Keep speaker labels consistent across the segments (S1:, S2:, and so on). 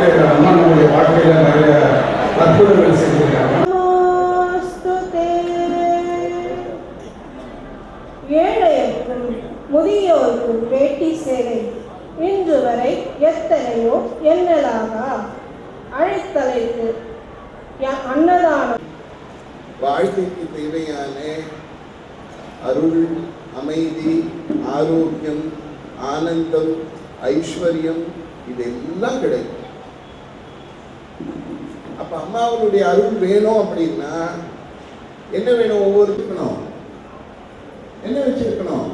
S1: வாழ்க்கை அம்மாவுடைய வாழ்க்கையில் நிறைய அற்புதங்கள் செஞ்சிருக்காங்க. ஏழைக்கும் முதியோருக்கும் வேட்டி சேவை. இன்று வரை எத்தனையோ எண்ணலாகா அழைத்தலைக்கு அன்னதானம்.
S2: வாழ்க்கைக்கு தேவையான அருள் அமைதி ஆரோக்கியம் ஆனந்தம் ஐஸ்வர்யம் இதெல்லாம் கிடைக்கும். அப்போ அம்மாவனுடைய அருள் வேணும் அப்படின்னா என்ன வேணும் ஒவ்வொரு இருக்கணும் என்ன வச்சிருக்கணும்?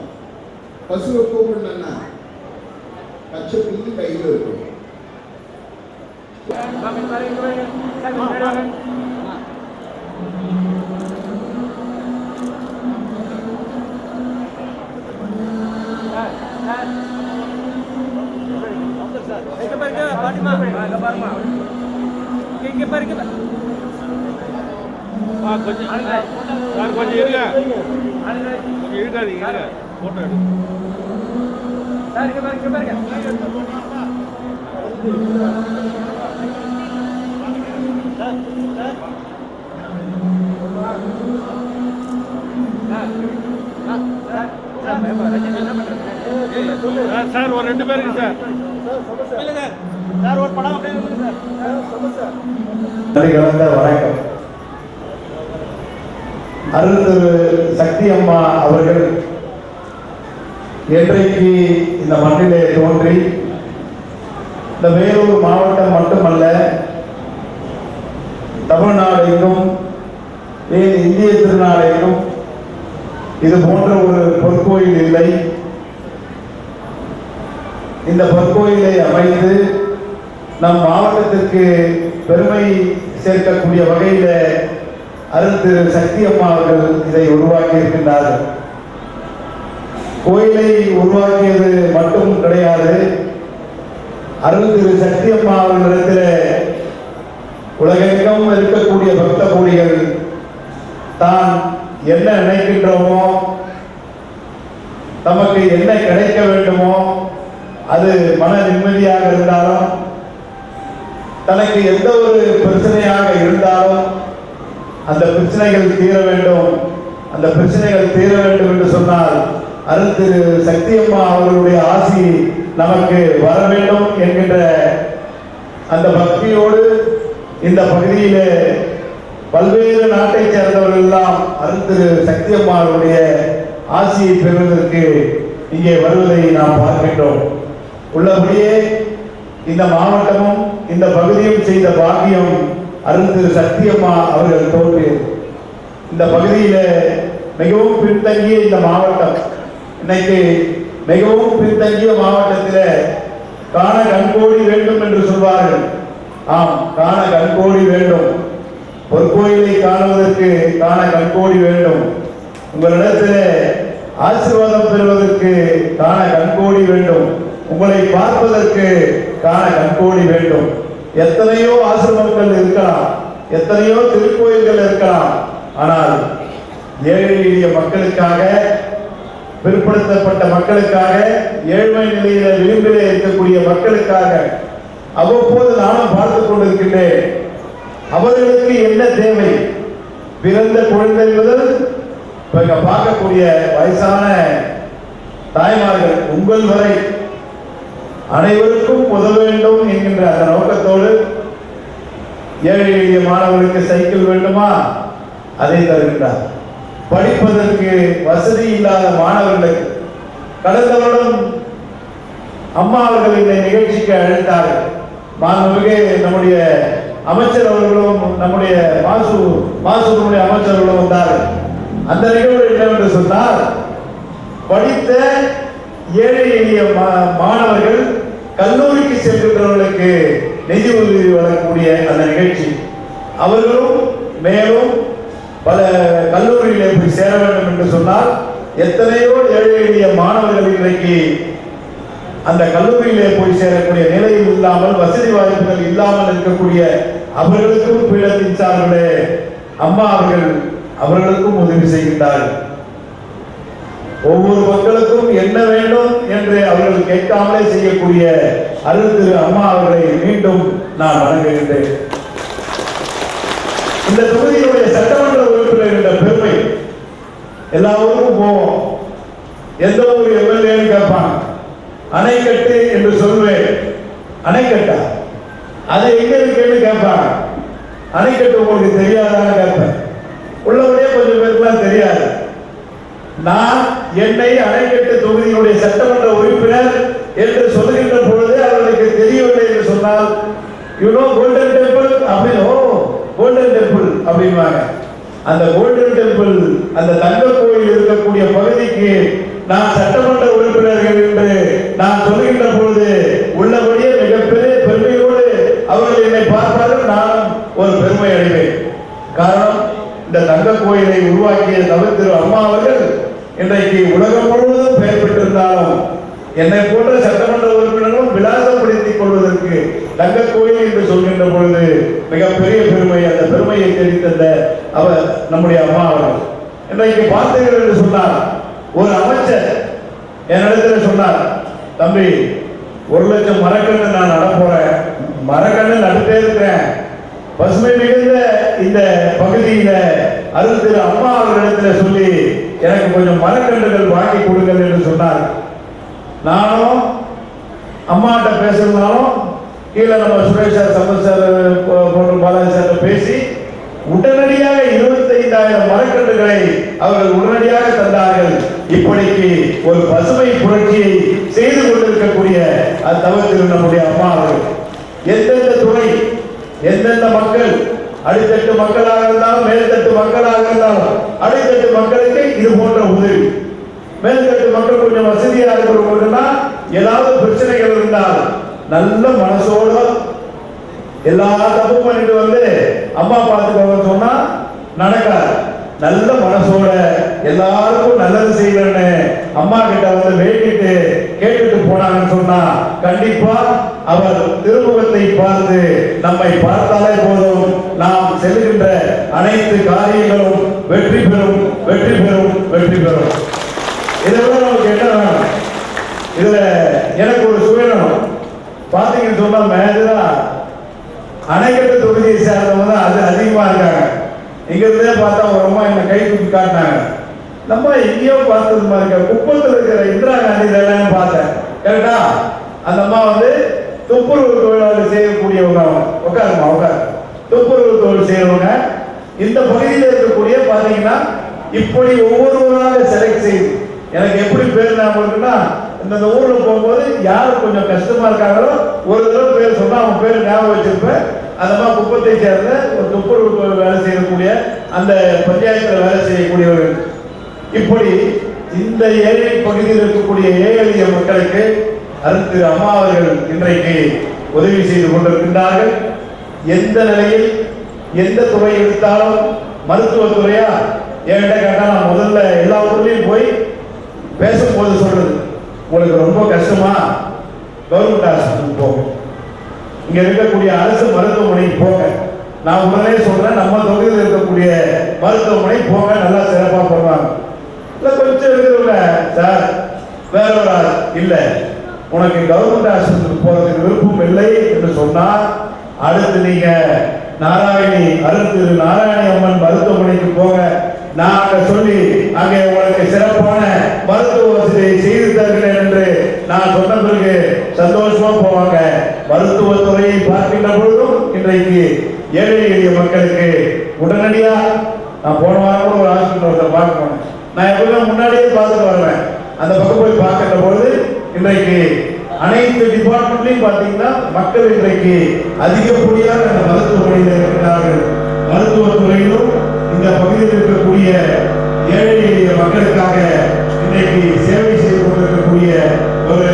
S2: பசுவை கூப்பிடணும்னா பச்சை புள்ளி கையில் இருக்கணும்
S3: இங்க பாட்டிமா பாருமா இங்க இங்க பாருங்க
S4: ஆ கொஞ்சம் சார் கொஞ்சம் இருங்க கொஞ்சம் இருக்காதீங்க இருங்க ஃபோட்டோ எடு
S3: சார் இங்க பாருங்க இங்க பாருங்க
S4: சார் சார் ஒரு ரெண்டு பேருக்கு சார்.
S3: சார் ஒரு படம் சார்.
S5: வணக்கம் அருள் திரு சக்தி அம்மா அவர்கள் என்றைக்கு இந்த மண்ணிலே தோன்றி இந்த வேலூர் மாவட்டம் மட்டுமல்ல தமிழ்நாடு எங்கும் ஏன் இந்திய திருநாடு எங்கும் இது போன்ற ஒரு பொற்கோயில் இல்லை. இந்த பொற்கோயிலை அமைந்து நம் மாவட்டத்திற்கு பெருமை சேர்க்கக்கூடிய வகையில் அருள் சக்தி அம்மா அவர்கள் இதை உருவாக்கி இருக்கின்றார்கள். கோயிலை உருவாக்கியது மட்டும் கிடையாது. அருள் சக்தி அம்மா அவர்களிடத்தில் உலகெங்கும் இருக்கக்கூடிய பக்த கோடிகள் தான் என்ன நினைக்கின்றோமோ நமக்கு என்ன கிடைக்க வேண்டுமோ அது மன நிம்மதியாக இருந்தாலும் தனக்கு எந்த ஒரு பிரச்சனையாக இருந்தாலும் அந்த பிரச்சனைகள் தீர வேண்டும். அந்த பிரச்சனைகள் தீர வேண்டும் என்று சொன்னால் அருள் திரு சக்தியம்மா அவர்களுடைய ஆசி நமக்கு வர வேண்டும் என்கின்ற அந்த பக்தியோடு இந்த பகுதியிலே பல்வேறு நாட்டைச் சேர்ந்தவர்கள் எல்லாம் அருள் திரு சக்தியம்மா அவருடைய ஆசியை பெறுவதற்கு இங்கே வருவதை நாம் பார்க்கின்றோம். உள்ளபடியே இந்த மாவட்டமும் இந்த பகுதியும் செய்த பாக்கியம் அருந்து சத்தியம்மா அவர்கள் தோன்றியது இந்த பகுதியில மிகவும் பின்தங்கிய இந்த மாவட்டம் இன்னைக்கு மிகவும் பின்தங்கிய மாவட்டத்தில் காண கண்கோடி வேண்டும் என்று சொல்வார்கள். ஆம் காண கண்கோடி வேண்டும். பொற்கோயிலை காணுவதற்கு காண கண்கோடி வேண்டும். உங்களிடத்தில் ஆசீர்வாதம் பெறுவதற்கு காண கண்கோடி வேண்டும். உங்களை பார்ப்பதற்கு காண கண்கோடி வேண்டும். எத்தனையோ ஆசிரமங்கள் இருக்கலாம் எத்தனையோ திருக்கோயில்கள் இருக்கலாம். ஆனால் ஏழை எளிய மக்களுக்காக பிற்படுத்தப்பட்ட மக்களுக்காக ஏழ்மை நிலையில விளிம்பிலே இருக்கக்கூடிய மக்களுக்காக அவ்வப்போது நானும் பார்த்துக் கொண்டிருக்கின்றேன். அவர்களுக்கு என்ன தேவை? பிறந்த குழந்தை முதல் இப்ப பார்க்கக்கூடிய வயசான தாய்மார்கள் உங்கள் வரை அனைவருக்கும் உதவ வேண்டும் என்கின்ற அந்த நோக்கத்தோடு ஏழை எளிய மாணவர்களுக்கு சைக்கிள் வேண்டுமா? அதை தருகின்றார். படிப்பதற்கு வசதி இல்லாத மாணவர்களுக்கு கடந்த வருடம் அம்மா அவர்கள் இந்த நிகழ்ச்சிக்கு அழைத்தார்கள் மாண்புமிகு நம்முடைய அமைச்சர் அவர்களும் நம்முடைய மாசு மாசுடைய அமைச்சர்களும் வந்தார்கள் அந்த நிகழ்வு என்னவென்று சொன்னால் படித்த ஏழை எளிய மா- மாணவர்கள் கல்லூரிக்கு செல்கின்றவர்களுக்கு நிதி உதவி வழங்கக்கூடிய அந்த நிகழ்ச்சி. அவர்களும் மேலும் பல கல்லூரியில் போய் சேர வேண்டும் என்று சொன்னால் எத்தனையோ ஏழை எளிய மாணவர்கள் இன்றைக்கு அந்த கல்லூரியிலே போய் சேரக்கூடிய நிலையில் இல்லாமல் வசதி வாய்ப்புகள் இல்லாமல் இருக்கக்கூடிய அவர்களுக்கும் பீடத்தின் சார்பிலே அம்மா அவர்கள் அவர்களுக்கும் உதவி செய்கின்றார்கள். ஒவ்வொரு மக்களுக்கும் என்ன வேண்டும் என்று அவர்கள் கேட்காமலே செய்யக்கூடிய அருள் திரு அம்மா அவர்களை மீண்டும் நான் வணங்குகின்றேன். இந்த தொகுதியினுடைய சட்டமன்ற உறுப்பினர் என்ற பெருமை எல்லா ஊருக்கும் போவோம். எந்த ஒரு எம்எல்ஏன்னு கேட்பாங்க. அணைக்கட்டு என்று சொல்வேன். அணைக்கட்டா அது எங்க இருக்குன்னு கேட்பாங்க. அணைக்கட்டு உங்களுக்கு தெரியாதான்னு கேட்பேன். உள்ளபடியே கொஞ்சம் பேருக்குலாம் தெரியாது. நான் என்னை அணைக்கட்டு தொகுதியினுடைய சட்டமன்ற உறுப்பினர் என்று சொல்லுகின்ற பொழுது அவர்களுக்கு தெரியவில்லை என்று சொன்னால் யூனோ கோல்டன் டெம்பிள் அப்படின்னு ஓ கோல்டன் டெம்பிள் அப்படிம்பாங்க. அந்த கோல்டன் டெம்பிள் அந்த தங்க கோயில் இருக்கக்கூடிய பகுதிக்கு நான் சட்டமன்ற உறுப்பினர்கள் என்று நான் சொல்லுகின்ற பொழுது இந்த தங்க கோயிலை உருவாக்கிய தவிர திரு அம்மா அவர்கள் இன்றைக்கு உலகம் முழுவதும் பெயர் பெற்றிருந்தாலும் என்னை போன்ற சட்டமன்ற உறுப்பினர்களும் விலாசப்படுத்திக் கொள்வதற்கு தங்க கோயில் என்று சொல்கின்ற பொழுது மிகப்பெரிய பெருமை அந்த பெருமையை தெரிவித்த அவர் நம்முடைய அம்மா அவர்கள். இன்றைக்கு பார்த்தீர்கள் என்று சொன்னார் ஒரு அமைச்சர் என்னிடத்தில் சொன்னார் தம்பி ஒரு லட்சம் மரக்கன்று நான் நடப்போறேன் போறேன். மரக்கன்று நடுத்தே இருக்கிறேன். பசுமை மிகுந்த இந்த பகுதியில அருள் திரு அம்மா அவர்களிடத்துல சொல்லி எனக்கு கொஞ்சம் மரக்கன்றுகள் வாங்கி கொடுங்கள் என்று சொன்னார். நானும் அம்மாட்ட பேசுறதுனாலும் கீழே நம்ம சுரேஷ் சார் சம்பத் சார் போ- போன்ற பாலாஜி சார் பேசி உடனடியாக இருபத்தைந்தாயிரம் மரக்கன்றுகளை அவர்கள் உடனடியாக தந்தார்கள். இப்படிக்கு ஒரு பசுமை புரட்சியை செய்து கொண்டிருக்கக்கூடிய அது தவிர்த்து நம்முடைய அம்மா அவர்கள். எந்தெந்த எந்தெந்த மக்கள் அடித்தட்டு மக்களாக இருந்தாலும் மேல்தட்டு மக்களாக இருந்தாலும் அடித்தட்டு மக்களுக்கு இது போன்ற உதவி. மேல்தட்டு மக்கள் கொஞ்சம் வசதியாக இருக்கிறவங்கன்னா ஏதாவது பிரச்சனைகள் இருந்தால் நல்ல மனசோட எல்லா தப்பும் பண்ணிட்டு வந்து அம்மா பார்த்துக்கோங்க சொன்னா நடக்காது. நல்ல மனசோட எல்லாருக்கும் நல்லது செய்யறேன்னு அம்மா கிட்ட வந்து வேண்டிட்டு கேட்டுட்டு போனாங்கன்னு சொன்னா கண்டிப்பா அவர் திருமுகத்தை பார்த்து நம்மை பார்த்தாலே போதும். நாம் செல்கின்ற அனைத்து காரியங்களும் வெற்றி பெறும் வெற்றி பெறும் வெற்றி பெறும். இதை நமக்கு என்ன வேணும்? இதுல எனக்கு ஒரு சுயநலம் பாத்தீங்கன்னு சொன்னா மேஜரா அணைக்கட்டு தொகுதியை சேர்ந்தவங்க தான் அது அதிகமா இருக்காங்க. இங்க இருந்தே பார்த்தா ஒரு அம்மா என்ன கை தூக்கி காட்டினாங்க. நம்ம எங்கேயோ பார்த்தது மாதிரி குப்பத்தில் இருக்கிற இந்திரா காந்தி இதெல்லாம் பார்த்தேன். கரெக்டா அந்த அம்மா வந்து துப்புரவு தொழிலாளி செய்யக்கூடியவங்க உட்காருமா உட்காரு. துப்புரவு தொழில் செய்யறவங்க. இந்த பகுதியில் இருக்கக்கூடிய பார்த்தீங்கன்னா இப்படி ஒவ்வொருவராக செலக்ட் செய்து எனக்கு எப்படி பேர் ஞாபகம் இருக்குன்னா இந்த இந்த ஊர்ல போகும்போது யார் கொஞ்சம் கஷ்டமா இருக்காங்களோ ஒரு தடவை பேர் சொன்னா அவங்க பேர் ஞாபகம் வச்சிருப்பேன். அந்த மாதிரி குப்பத்தை சேர்ந்த ஒரு துப்புரவு தொழில் வேலை செய்யக்கூடிய அந்த பஞ்சாயத்தில் வேலை செய்யக்கூடியவர்கள். இப்படி இந்த ஏழை பகுதியில் இருக்கக்கூடிய ஏழைய மக்களுக்கு அருள் அம்மா அவர்கள் இன்றைக்கு உதவி செய்து கொண்டிருக்கின்றார்கள். எந்த நிலையில் எந்த துறை எடுத்தாலும் மருத்துவத்துறையா? என்கிட்ட கேட்டா நான் முதல்ல எல்லா ஊர்லயும் போய் பேசும்போது சொல்றது. உங்களுக்கு ரொம்ப கஷ்டமா? கவர்மெண்ட் ஹாஸ்பிட்டலுக்கு போங்க. இங்க இருக்கக்கூடிய அரசு மருத்துவமனைக்கு போங்க. நான் உடனே சொல்றேன் நம்ம தொகுதியில் இருக்கக்கூடிய மருத்துவமனை போங்க நல்லா சிறப்பாக பண்ணுவாங்க. சார் வேற ஒரு ஆள். உனக்கு கவர்மெண்ட் ஆஸ்பத்திரிக்கு போறதுக்கு விருப்பம் இல்லை என்று சொன்னால் அடுத்து நீங்க நாராயணி அருள் நாராயணி அம்மன் மருத்துவமனைக்கு போக நான் அங்க சொல்லி அங்கே உங்களுக்கு சிறப்பான மருத்துவ வசதியை செய்து தருகிறேன் என்று நான் சொன்ன பிறகு சந்தோஷமா போவாங்க. மருத்துவத்துறையை பார்க்கின்ற பொழுதும் இன்றைக்கு ஏழை எளிய மக்களுக்கு உடனடியா நான் போன வாரம் கூட ஒரு ஹாஸ்பிட்டல் ஒருத்தர் பார்க்க நான் எப்பவுமே முன்னாடியே பார்த்துட்டு வருவேன். அந்த பக்கம் போய் பார்க்கின்ற பொழுது இன்றைக்கு அனைத்து டிபார்ட்மெண்ட்லையும் பார்த்தீங்கன்னா மக்கள் இன்றைக்கு அதிகப்படியாக அந்த மருத்துவமனையில் இருக்கிறார்கள் மருத்துவத்துறையிலும் இந்த பகுதியில் இருக்கக்கூடிய ஏழை மக்களுக்காக இன்றைக்கு சேவை செய்து கொண்டிருக்கக்கூடிய ஒரு